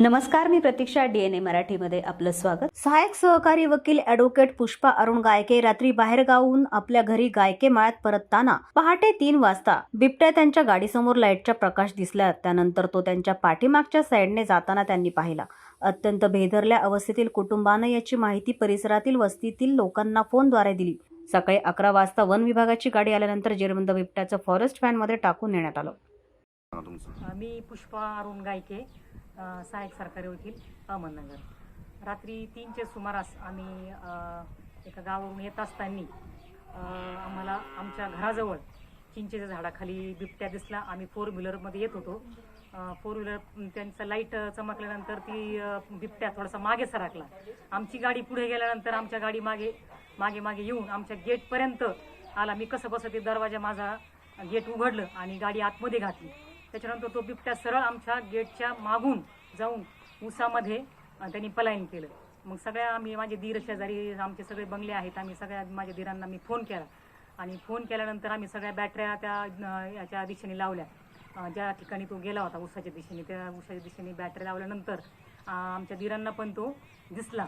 नमस्कार मी प्रतीक्षा डीएनए मराठीमध्ये आपलं स्वागत. सहायक सहकारी वकील अॅडव्होकेट पुष्पा अरुण गायके रात्री बाहेरगावहून आपल्या घरी गायके माळ्यात परतताना पहाटे तीन वाजता बिबट्या त्यांच्या गाडीसमोर लाईटचा प्रकाश दिसला. त्यानंतर तो त्यांच्या पाठीमागच्या साईडने जाताना त्यांनी पाहिला. अत्यंत भेदरल्या अवस्थेतील कुटुंबानं याची माहिती परिसरातील वस्तीतील लोकांना फोनद्वारे दिली. सकाळी अकरा वाजता वन विभागाची गाडी आल्यानंतर जेरबंद बिबट्याचं फॉरेस्ट व्हॅनमध्ये टाकून नेण्यात आलं. सांगा तुमचं. मी पुष्पा अरुण गायके अ, सहाय्यक सरकारी वकील अहमदनगर. रात्री तीनचे सुमारास आम्ही अ, एका गावावरून येत असताना अ, आम्हाला आमच्या घराजवळ चिंचेच्या झाडाखाली बिबट्या दिसला. आम्ही फोर व्हीलरमध्ये येत होतो. फोर व्हीलर त्यांचं लाइट चमकल्यानंतर ती अ, बिबट्या थोडासा मागे सरकला. आमची गाडी पुढे गेल्यानंतर आमच्या गाडी मागे मागे मागे येऊन आमच्या गेटपर्यंत आला. मी कसं कसं ते दरवाजा माझा गेट उघडलं आणि गाडी आतमध्ये घातली. त्याच्यानंतर तो बिबट्या सरळ आमच्या गेटच्या मागून जाऊन उसामध्ये त्यांनी पलायन केलं. मग सगळ्या आम्ही माझे धीर शेजारी आमचे सगळे बंगले आहेत. आम्ही सगळ्या माझ्या धीरांना मी फोन केला. आणि फोन केल्यानंतर आम्ही सगळ्या बॅटऱ्या त्या याच्या दिशेने लावल्या. ज्या ठिकाणी तो गेला होता उसाच्या दिशेने त्या उसाच्या दिशेने बॅटरी लावल्यानंतर आमच्या धीरांना पण तो दिसला.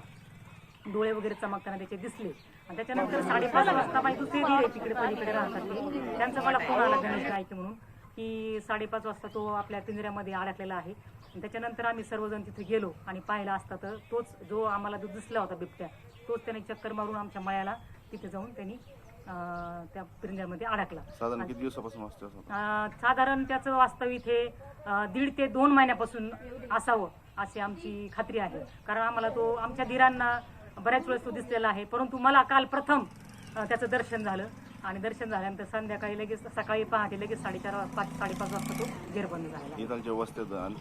डोळे वगैरे चमकताना त्याचे दिसले. आणि त्याच्यानंतर साडेपाच वाजता माझी दुसरी तिकडे पलीकडे राहतात त्यांचा मला फोन आला गणेश गायके म्हणून. की साडेपाच वाजता तो आपल्या पिंजऱ्यामध्ये अडकलेला आहे. त्याच्यानंतर आम्ही सर्वजण तिथे गेलो आणि पाहिला असता तर तोच जो आम्हाला जो दिसला होता बिबट्या तोच त्याने चक्कर मारून आमच्या मळ्याला तिथे जाऊन त्यांनी त्या पिंजऱ्यामध्ये अडकला. साधारण किती दिवसापासून साधारण त्याचं वास्तव इथे दीड ते दोन महिन्यापासून असावं अशी आमची खात्री आहे. कारण आम्हाला तो आमच्या धीरांना बऱ्याच वेळेस तो दिसलेला आहे. परंतु मला काल प्रथम त्याचं दर्शन झालं. आणि दर्शन झाल्यानंतर संध्याकाळी लगेच सकाळी पहाटे लगेच साडेचार पाच साडेपाच वाजता तो जेरबंद झाला इथालच्या वस्त्यात आणि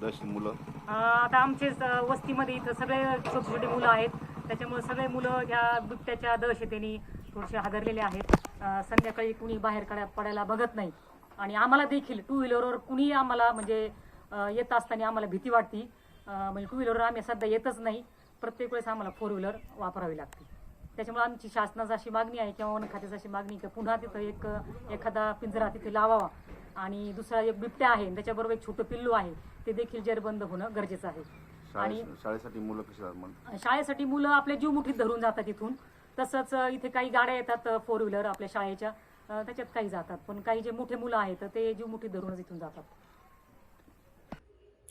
दहशत मुलं? अं, आता आमचे स- वस्तीमध्ये इथं सगळे छोटे छोटे मुलं आहेत. त्याच्यामुळे सगळे मुलं ह्या बिबट्याच्या दहशतीने थोडेसे हादरलेले आहेत. अं, संध्याकाळी कुणी बाहेर काढा पडायला बघत नाही. आणि आम्हाला देखील टू व्हीलरवर कुणी आम्हाला म्हणजे अं, येत असताना आम्हाला भीती वाटती. अं, म्हणजे टू व्हीलरवर आम्ही सध्या येतच नाही. प्रत्येक वेळेस आम्हाला फोर व्हीलर वापरावी लागते. त्याच्यामुळे आमची शासनाची अशी मागणी आहे किंवा वन खात्याची अशी मागणी की पुन्हा तिथं एक एखादा पिंजरा तिथे लावावा. आणि दुसरा एक बिबट्या आहे त्याच्याबरोबर एक छोटं पिल्लू आहे. ते देखील जेरबंद होणं गरजेचं आहे. आणि शाळे शाळेसाठी मुलं कशी शाळेसाठी मुलं आपल्या जीव मुठीत धरून जातात इथून. तसंच इथे काही गाड्या येतात फोर व्हीलर आपल्या शाळेच्या. त्याच्यात काही जातात. पण काही जे मोठे मुलं आहेत ते जीव मुठीत धरूनच इथून जातात.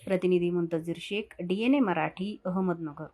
प्रतिनिधी मुंतजीर शेख डीएनए मराठी अहमदनगर.